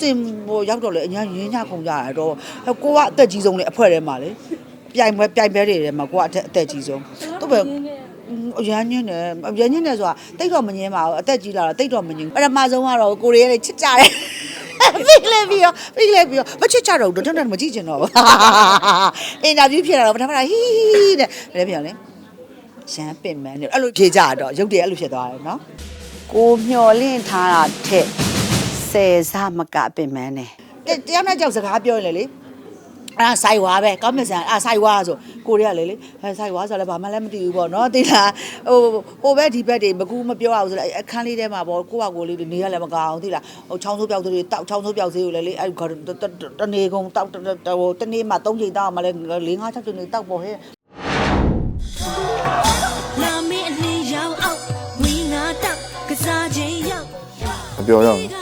စင်ပေါ်ရောက်တော့လေအညာရင်းညခုံကြရတော့ကိုကအသက်ကြီးဆုံးလေအဖွဲထဲမှာလေပြိုင်ပွဲပြိုင်ပွဲတွေထဲမှာကိုကအသက်အသက်ကြီးဆုံးသူ့ပဲအရန်ညင်းတယ်အရန်ညင်းတယ်ဆိုတာတိတ်တော့မငင်းပါဘူးအသက်ကြီးလာတော့တိတ်တော့မငင်းဘူးပထမဆုံးကတော့ကိုရီးယားတွေချစ်ကြတယ်ဖိလေပြီးရောဖိလေပြီးရောမချစ်ကြတော့ဘူးတော့တော့မကြည့်ချင်တော့ဘူးအင်တာဗျူးဖြစ်လာတော့ပထမကဟီးတဲ့လည်းပြောလေရှမ်းပင်မန်းတယ်အဲ့လိုဖြေကြတော့ရုပ်တရက်အဲ့လိုဖြစ်သွားတယ်နော်ကိုမျော်လင့်ထားတာထက် ဆယ်စားမကပင်မန်းတယ်တယောက်နဲ့ကြောက်စကားပြောရင်လေလေအဲ့ဒါဆိုင်ဝါပဲကောင်းမြတ်ဆန်အဲ့ဆိုင်ဝါဆိုကိုရီးယားလေလေအဲဆိုင်ဝါဆိုလည်းဘာမှလည်းမသိဘူးပေါ့နော်တိလားဟိုဟိုဘက်ဒီဘက်တွေမကူမပြောအောင်ဆိုလည်းအခန်းလေးထဲမှာပေါ့ကိုကကိုလေးနေရလည်းမကောင်းတိလားဟိုချောင်းဆိုးပြောက်တွေတောက်ချောင်းဆိုးပြောက်စေးကိုလည်းလေအဲ့တနေကုန်တောက်ဟိုတနေ့မှ၃ချိန်တောက်မှလည်း၄၅၆ချိန်နေတောက်ပေါ့ဟဲ့လာမင်းအလင်းရောင်အောင်ဝင်းငါတောက်ကစားခြင်းရောက်မပြောတော့ဘူး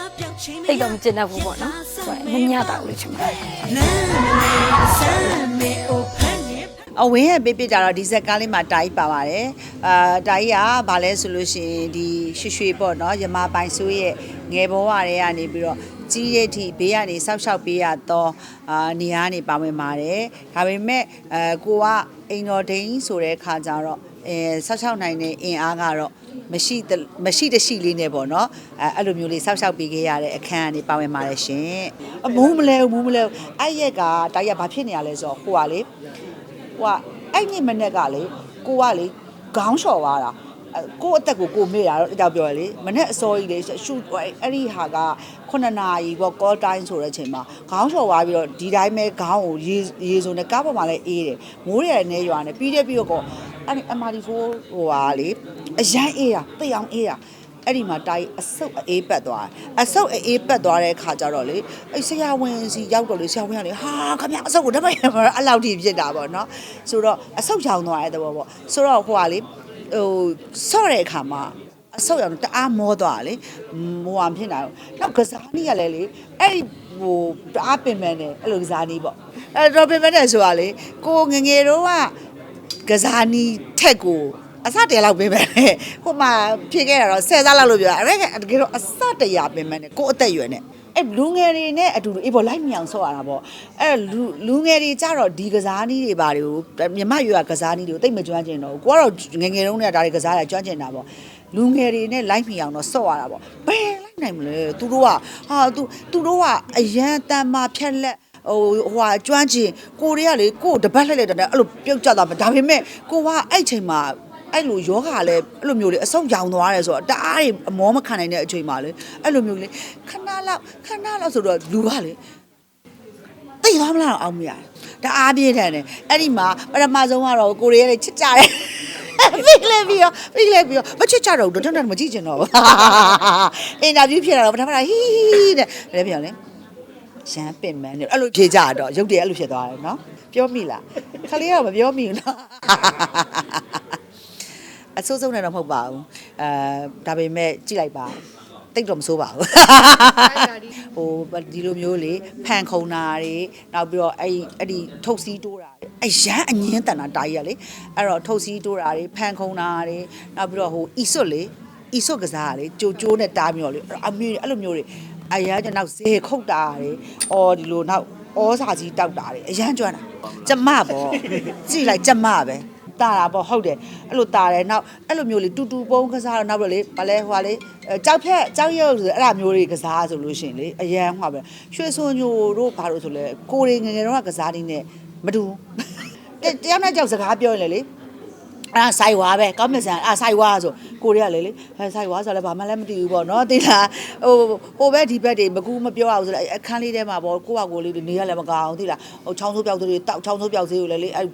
တိတ်တော့မကျင်တတ်ဘူးပေါ့နော်ဆိုရင်မမြတာဘူးလို့ချင်ပါတယ်လမ်းမနေစမ်းမေအိုဖန်နေအဝင်းရဲ့ပေးပြကြတော့ဒီဇက်ကားလေးမှာတာကြီးပါပါတယ်အာတာကြီးကဘာလဲဆိုလို့ရှိရင်ဒီရွှေရွှေပေါ့နော်ရမပိုင်ဆိုးရဲ့ငယ်ဘဝတွေကနေပြီးတော့ကြီးတဲ့အထိဘေးကနေဆောက်ရှောက်ပေးရတော့အာနေရာကနေပါဝင်ပါတယ်ဒါပေမဲ့အဲကိုကအိမ်တော်ဒိန်းဆိုတဲ့ခါကျတော့အဲဆောက်ရှောက်နိုင်တဲ့အင်အားကတော့ မရှိတမရှိတရှိလေးနဲ့ပေါ့နော်အဲအဲ့လိုမျိုးလေးဆောက်ရှောက်ပေးခဲ့ရတဲ့အခန်းကနေပါဝင်ပါတယ်ရှင်အမူးမလဲဘူးမူးမလဲဘူးအဲ့ရက်ကတာကြီးကဘာဖြစ်နေရလဲဆိုတော့ဟိုကလေဟိုကအဲ့ညမနဲ့ကလေကိုကလေခေါင်းလျှော်သွားတာအဲ့ကိုယ့်အသက်ကိုကိုမေ့တာတော့အကြောက်ပြောရလေမနဲ့အစောကြီးလေရှူအဲ့ဒီဟာက9နာရီပေါ့ call time ဆိုတဲ့အချိန်မှာခေါင်းလျှော်သွားပြီးတော့ဒီတိုင်းပဲခေါင်းကိုရေရေစုံနဲ့ကားပေါ်မှာလည်းအေးတယ်မိုးရနဲ့ရွာနဲ့ပြီးတဲ့ပြီးတော့ကော အဲ့ဒီ MRD4 ဟိုဟာလေအရန်အေးတာသိအောင်အေးတာအဲ့ဒီမှာတာကြီးအဆုပ်အေးပတ်သွားတယ်အဆုပ်အေးပတ်သွားတဲ့ခါကျတော့လေအဲ့ဆရာဝန်စီရောက်တော့လေဆရာဝန်ကလေဟာခမအဆုပ်ကိုတပတ်ရမှာအဲ့လောက်ထိဖြစ်တာပေါ့နော်ဆိုတော့အဆုပ်ချောင်သွားတဲ့သဘောပေါ့ဆိုတော့ဟိုကလေဟိုဆော့တဲ့အခါမှာအဆုပ်ရောင်တအားမောသွားလေမောအောင်ဖြစ်နေတာနောက်ကစားနည်းကလည်းလေအဲ့ဒီဟိုတအားပင်ပန်းတယ်အဲ့လိုကစားနည်းပေါ့အဲ့တော့ပင်ပန်းတယ်ဆိုတာလေကိုငငယ်တော့က ကစားနည်းထက်ကိုအစတရလောက်ပင်ပန်းတယ်ဟိုမှာဖြစ်ခဲ့တာတော့ဆယ်စားလောက်လို့ပြောတာအဲ့ဒါတကယ်တော့အစတရပင်ပန်းတယ်ကိုအသက်အရွယ်နဲ့အဲ့လူငယ်တွေနဲ့အတူတူအေးပေါ်လိုက်မြောင်ဆော့ရတာပေါ့အဲ့လူလူငယ်တွေကြတော့ဒီကစားနည်းတွေပါတွေကိုမြမရွာကစားနည်းတွေကိုတိတ်မကျွမ်းကျင်တော့ဘူးကိုကတော့ငယ်ငယ်တုန်းကဒါတွေကစားရကျွမ်းကျင်တာပေါ့လူငယ်တွေနဲ့လိုက်မြောင်တော့ဆော့ရတာပေါ့ဘယ်လိုက်နိုင်မလဲသူတို့ကဟာသူသူတို့ကအရန်တန်မာဖြက်လက် ဟိုဟိုဟာကျွမ်းကျင်ကိုတွေကလေကိုယ်တပတ်လှည့်လိုက်တယ်အဲ့လိုပြုတ်ကြတာပဲဒါပေမဲ့ကိုကအဲ့ချိန်မှာအဲ့လိုယောဂလည်းအဲ့လိုမျိုးလေအဆုတ်ရောင်သွားတယ်ဆိုတော့တအားတွေအမောမခံနိုင်တဲ့အချိန်မှာလေအဲ့လိုမျိုးလေခဏလောက်ခဏလောက်ဆိုတော့လူကလေသိသွားမလားအောင်မရတအားပြည့်တယ်တယ်အဲ့ဒီမှာပထမဆုံးကတော့ကိုရီးယားတွေချစ်ကြတယ်ဖိလေပြီးရောဖိလေပြီးရောမချစ်ကြတော့ဘူးတော့တော့မကြည့်ချင်တော့ဘူးအင်တာဗျူးဖြစ်လာတော့ပထမကဟီးတဲ့လည်းပြောလေ ရှမ်းပင်မန်းတယ်အဲ့လိုဖြေကြတော့ရုပ်တရက်အဲ့လိုဖြစ်သွားတယ်နော်ပြောမိလားခလေးကတော့မပြောမိဘူးနော်အဆိုးဆုံးနဲ့တော့မဟုတ်ပါဘူးအဲဒါပေမဲ့ကြည့်လိုက်ပါတိတ်တော့မဆိုးပါဘူးဟိုဒီလိုမျိုးလေဖန်ခုံတာတွေနောက်ပြီးတော့အဲ့အဲ့ဒီထုတ်စီးတိုးတာတွေအရန်အငင်းတန်တာတာကြီးရလေအဲ့တော့ထုတ်စီးတိုးတာတွေဖန်ခုံတာတွေနောက်ပြီးတော့ဟိုအီစွတ်လေအီစွတ်ကစားတာလေကြိုကျိုးနဲ့တားမျိုးလေအမျိုးအဲ့လိုမျိုးတွေ အရန်ကျနောက်ဇေခုတ်တာတွေအော်ဒီလိုနောက်ဩစာကြီးတောက်တာတွေအရန်ကျွမ်းတာကျမပေါ့ကြည့်လိုက်ကျမပဲတာတာပေါ့ဟုတ်တယ်အဲ့လိုတာတယ်နောက်အဲ့လိုမျိုးလေးတူတူပုံးကစားတော့နောက်ပြီးလေဗလဲဟိုဟာလေကြောက်ဖြက်ကြောက်ရွံ့ဆိုအဲ့ဒါမျိုးတွေကစားဆိုလို့ရှိရင်လေအရန်ဟွာပဲရွှေစွန်ညိုတို့ဘာလို့ဆိုလဲကိုရီငယ်ငယ်တော့ကစားနေမတူတယောက်နဲ့ကြောက်စကားပြောရင်လေလေ အဲ့ဆိုင်ဝါပဲကောင်းမြတ်ဆန်အဲ့ဆိုင်ဝါဆိုကိုရီးကလေလေအဲဆိုင်ဝါဆိုလည်းဘာမှလည်းမသိဘူးပေါ့နော်တိလားဟိုဟိုဘက်ဒီဘက်တွေမကူမပြောအောင်ဆိုလည်းအခန်းလေးထဲမှာပေါ့ကိုကကိုလေးနေရလည်းမကောင်းတိလားဟိုချောင်းဆိုးပြောက်တွေတောက်ချောင်းဆိုးပြောက်စေးကိုလည်းလေအဲ့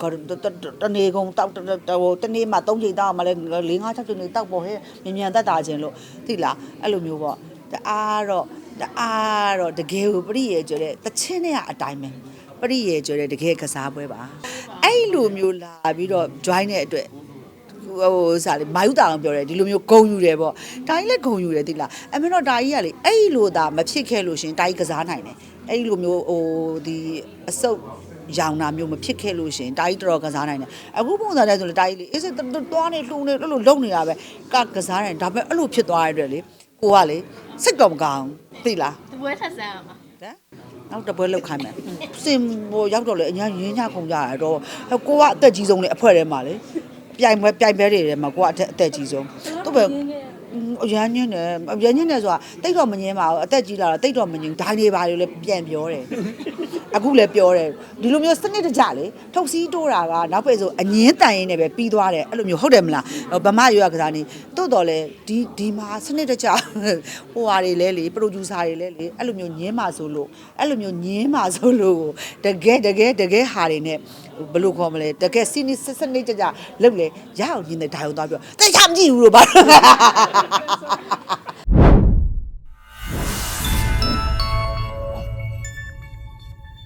တနေကုန်တောက်ဟိုတနေ့မှ၃ချိန်တောက်မှလည်း၄၅၆ချိန်နေတောက်ပေါ့ဟဲ့မြန်မြန်တက်တာခြင်းလို့တိလားအဲ့လိုမျိုးပေါ့တအားတော့တအားတော့တကယ်ကိုပြည့်ရဲ့ကြတဲ့တချင်းနဲ့ကအတိုင်းပဲပရိယေကြတဲ့တကယ်ကစားပွဲပါအဲ့လိုမျိုးလာပြီးတော့ join တဲ့အတွက် ဟိုစားလေမာယုတာအောင်ပြောတယ်ဒီလိုမျိုးဂုံယူတယ်ပေါ့တာကြီးလည်းဂုံယူတယ်တိလားအမေတော့တာကြီးကလေအဲ့လိုသာမဖြစ်ခဲ့လို့ရှင်တာကြီးကစားနိုင်တယ်အဲ့လိုမျိုးဟိုဒီအစုပ်ရောင်တာမျိုးမဖြစ်ခဲ့လို့ရှင်တာကြီးတော်တော်ကစားနိုင်တယ်အခုပုံစံနဲ့ဆိုလေတာကြီးလေအေးစသွားနေလှူနေအဲ့လိုလုံနေတာပဲကကစားနိုင်ဒါပေမဲ့အဲ့လိုဖြစ်သွားတဲ့အတွက်လေကိုကလေစိတ်တော့မကောင်းတိလားတပွဲထက်ဆန်းရမှာတယ်နောက်တစ်ပွဲလောက်ခိုင်းမယ်စင်ပေါ်ရောက်တော့လေအညာရင်းညခုံကြရတော့ကိုကအသက်ကြီးဆုံးလေအဖွဲထဲမှာလေ ပြိုင်ပွဲပြိုင်ပွဲတွေထဲမှာကိုကအသက်ကြီးဆုံးသူ့ပဲအရန်ညင်းတယ်အရန်ညင်းတယ်ဆိုတာတိတ်တော့မငင်းပါဘူးအသက်ကြီးလာတော့တိတ်တော့မငင်းဒိုင်းတွေပါလေပြန်ပြောတယ်အခုလည်းပြောတယ်ဒီလိုမျိုးစနစ်တကျလေထုတ်စည်းတိုးတာကနောက်ပဲဆိုအငင်းတန်ရင်းနဲ့ပဲပြီးသွားတယ်အဲ့လိုမျိုးဟုတ်တယ်မလားဗမာရွရကစားနေ တိုးတော်လေဒီဒီမှာစနစ်တကျဟိုဟာတွေလဲလေပရိုဂျူဆာတွေလဲလေအဲ့လိုမျိုးညင်းပါဆိုလို့အဲ့လိုမျိုးညင်းပါဆိုလို့တကယ်တကယ်တကယ်ဟာတွေနဲ့ဘယ်လိုခေါ်မလဲတကယ်စီနီစစနစ်တကျလုပ်လေရအောင်ညင်းတဲ့ဒါရုံသွားပြောတိတ်ချမကြည့်ဘူးလို့ပါ